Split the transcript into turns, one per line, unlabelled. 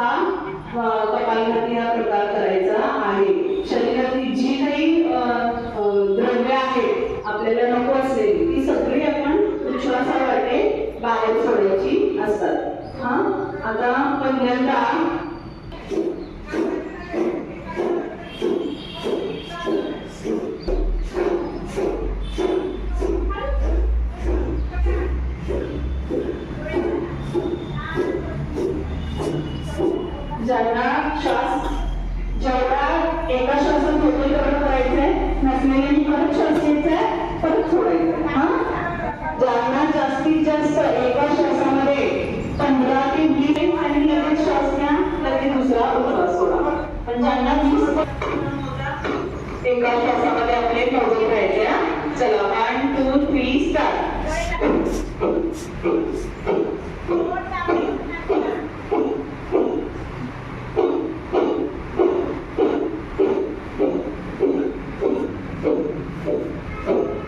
हा अ, कपालभाती हा प्रकार करायचा आहे. शरीरातली जी काही द्रव्य आहेत आपल्याला नको असलेली ती सगळी आपण श्वासावाटे बाहेर सोडायची असतात. हा? आता पहिल्यांदा ज्यांना श्वास जेवढा एका श्वासात होतो तेवढं करायचंय नसलेल्यांनी परत श्वास घ्यायचाय परत सोडायचं हा? ज्यांना जास्तीत जास्त एका श्वासामध्ये पंधरा ते वीस आणि लगेच श्वास घ्या लगेच दुसरा उच्छ्वास सोडा. पण ज्यांना वीस एका श्वासामध्ये आपले मोजून घ्यायचे चला one two three start Oh, oh, oh.